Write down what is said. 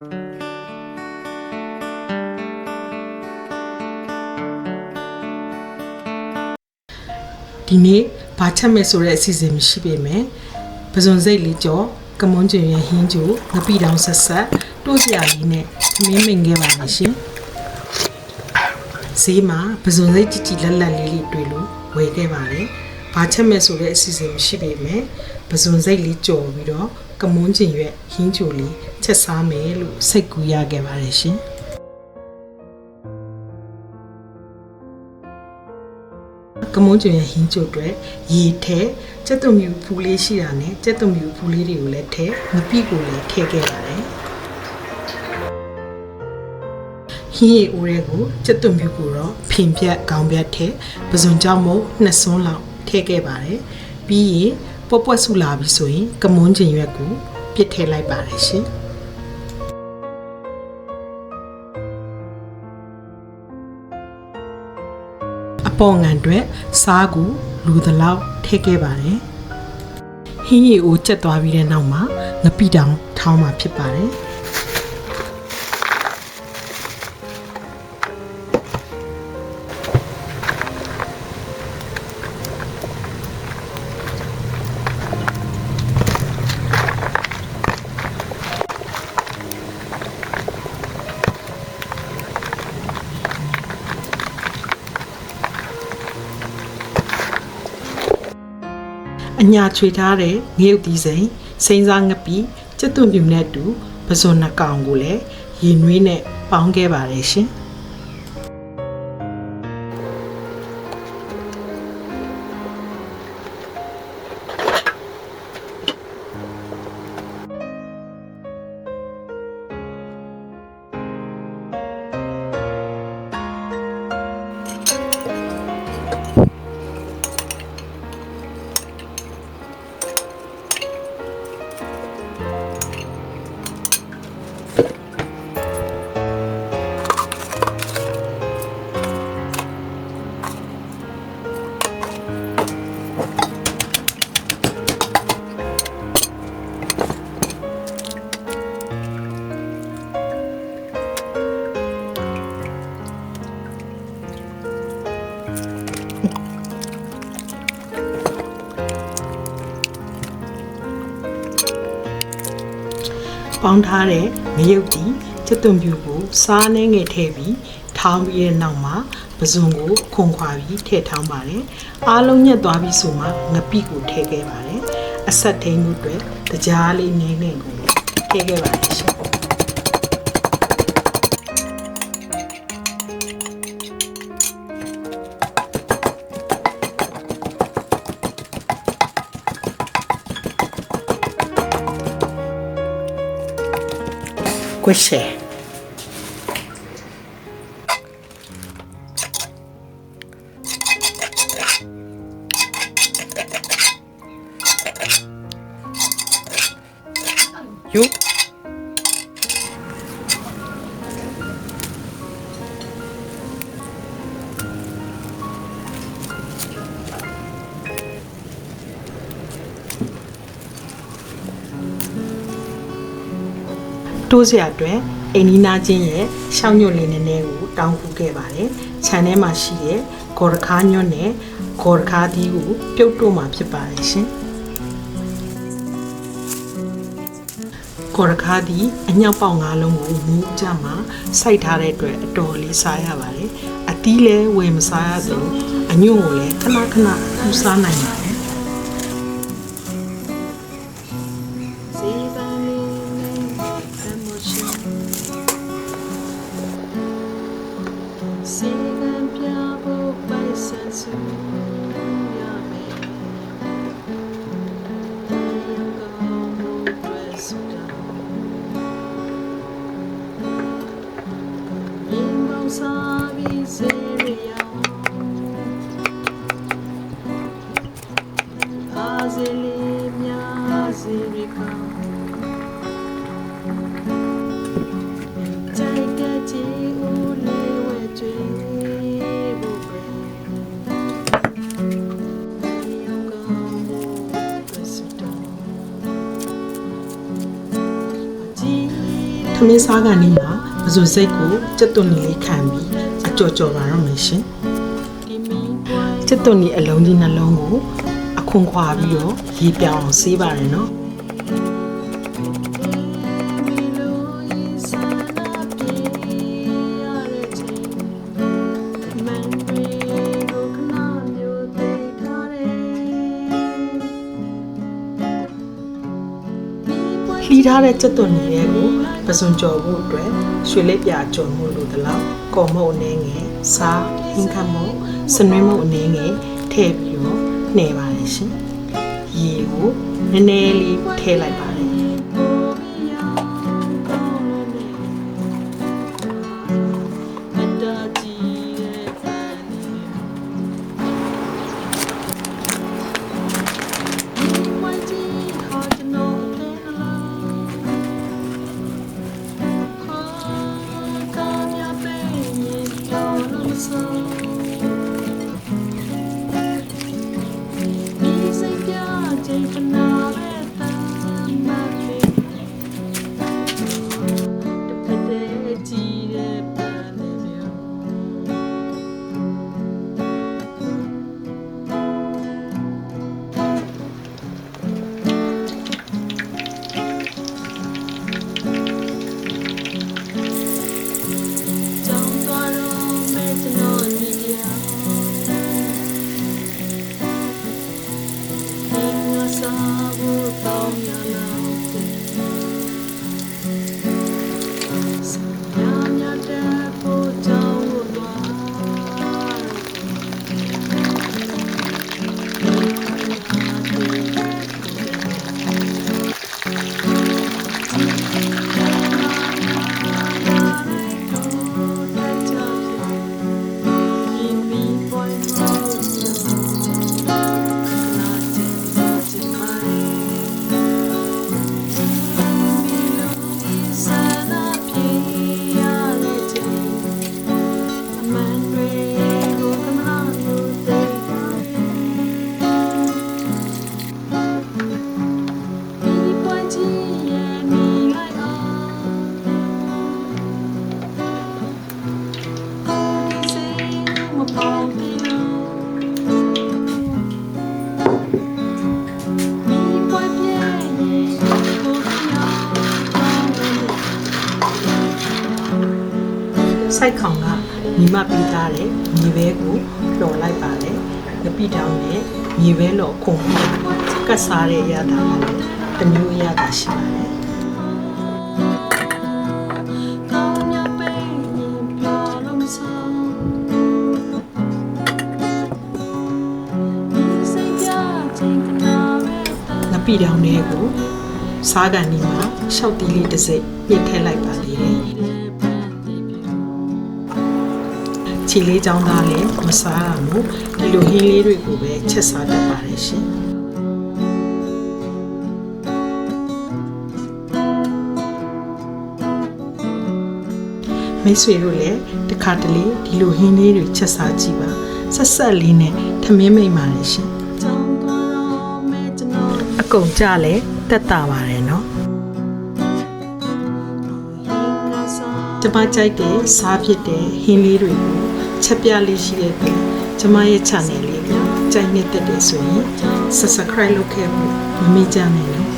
ဒီနေ့ဘာချက်မဲ့ဆိုတဲ့အစီအစဉ်မရှိပေမဲ့ပဇွန်စိတ်လေးကြော်ကမွန်ကျင်ရဲ့ဟင်းကျိုငပိတောင်ဆက်ဆက်တိုးစရာလေးနဲ့မင်းမင်ခဲ့ပါမယ်ရှင်ဈေးမှာပဇွန်စိတ်ကြည်ကြည်လက်လက်လေးလေးတွေ့လို့ဝယ်ခဲ့ပါတယ်ဘာချက်မဲ့ဆိုတဲ့အစီအစဉ်မရှိပေမဲ့ပဇွန်စိတ်လေးကြော်ပြီးတော့ ကမွန်ကျင်ရဲ့ဟင်းကျိုလေးချက်စားမယ်လို့စိတ်ကူးရခဲ့ပါတယ်ရှင်ကမုန်းကျွင်ရဲ့ဟင်းကျုပ်တွေရေထဲကျက်သွမြူဖူးလေးရှိတာနဲ့ကျက်သွမြူဖူးလေးတွေကိုလည်းထဲငပိကိုလည်းထည့်ခဲ့ပါတယ်ဟင်းရီအိုးတွေကိုကျက်သွမြူကိုတော့ဖင်ပြက်ခေါင်းပြက်ထဲပဇွန်ကြောင့်မို့နှစ်စွန်းလောက်ထည့်ခဲ့ပါတယ်ပြီးရင် ပွက်ပွက်ဆူလာပြီဆိုရင်ကမုန်းကျင်ရွက်ကိုပြစ်ထည့်လိုက်ပါတယ်ရှင်အပေါ်ငံအတွက်စားကူလူသလောက်ထည့်ခဲ့ပါတယ်ဟင်းရီကိုကျက်သွားပြီးတဲ့နောက်မှာငပိတောင်ထောင်းมาဖြစ်ပါတယ် အညာချွေထားတဲ့ငရုတ်သီးစိမ်စိမ့်စားငပိကျက်သွမြူနဲ့အတူပဇွန်နှကောင်ကိုလည်းရေနွေးနဲ့ပေါင်းခဲ့ပါတယ်ရှင် ပေါင်းထားတဲ့ငရုတ်တီကျက်သွမြူကိုစားနှဲငယ်ထည့်ပြီးထောင်းပြီးတဲ့နောက်မှာပဇွန်ကိုခွန်ခွာပြီးထည့်ထောင်းပါတယ်အားလုံးညက်သွားပြီဆိုမှငပိကိုထည့်ခဲ့ပါတယ်အဆက်ထိန်မှုအတွက်တကြားလေးနည်းနည်းကိုထည့်ခဲ့ပါတယ်ရှင် ကွရှယ်ယု တိုးစရာအတွက်အိမ်နီးနားချင်းရဲ့ရှောင်းညွတ်လေးနည်းနည်းကိုတောင်းပူခဲ့ပါတယ်။ခြံထဲမှာရှိတဲ့ဂေါ်ရခါညွတ်နဲ့ဂေါ်ရခါသီးကိုပြုတ်တော့မှာဖြစ်ပါတယ်ရှင်။ဂေါ်ရခါသီးအညောက်ပေါက်ငါးလုံးကိုမူးကြမှာစိုက်ထားတဲ့အတွက်အတော်လေးစားရပါတယ်။အသီးလည်းဝယ်မစားရသလိုအညွန့်ကိုလည်းခဏခဏပူစားနိုင်ပါတယ်။ မြေမောင်စားပြီးစေရ အောင်အားစလေးများစေရကောင်းကြိုက်တဲ့ချီဦးလေးဝဲကျွေးဖို့ပဲယောက်ကောင်းဖို့ပဲစတော့အကြည့်မင်းစားကန်ဒီမှာပဇွန်စိတ်ကိုကြက်သွန်နီလေးခံပြီးအကြော်ကြော်ပါတော့မယ်ရှင်ကြက်သွန်နီအလုံးကြီးနှလုံးကိုအခွန်ခွာပြီးတော့ရေပြောင်းအောင်ဆေးပါတယ်နော်လှီးထားတဲ့ကြက်သွန်နီတွေကိုပစွန်ကြော်ဖို့အတွက် ရွှေလက်ပြကြော်မှုလို့တလောက်ကော်မုတ်အနေငယ်စားဟင်းခတ်မှုစနွင်းမှုအနေငယ်ထည့်ပြီးတော့နှဲပါတယ်ရှင်ရေကိုနည်းနည်းလေးထည့်လိုက်ပါတ ယ် စိုက်ခေါင်ကညီမပေးထားတဲ့မြေပဲကိုလော်လိုက်ပါတယ်ငပိတောင်နဲ့မြေပဲလော်ခုံကတ်စားတဲ့ရတာကလည်းတစ်မျိုးရတာရှိပါတယ်ငပိတောင်လေးကိုစားကန်ဒီမှာရှောက်တီးလေးတစ်စိပ်ပြစ်ထည့်လိုက်ပါသေး ခြေလေးကြောင်းသားလည်းမစားရဘူးဒီလိုဟင်းလေးတွေကိုပဲချက်စားတတ်ပါတယ်ရှင်မိတ်ဆွေတို့လည်းတခါတလေဒီလိုဟင်းလေးတွေချက်စားကြည့်ပါဆက်ဆက်လေးနဲ့ထမင်းမိန်ပါတယ်ရှင်အကုန်ကြလဲတက်တာပါတယ်နော်ကျမကြိုက်တဲ့စားဖြစ်တဲ့ဟင်းလေးတွေကို ချက်ပြလေးရှိတဲ့အတွက်ကျမရဲ့ channel လေးကိုကြိုက်နေတဲ့တယ်ဆိုရင် subscribe လုပ်ခဲ့ဖို့မမေ့ကြနဲ့နော်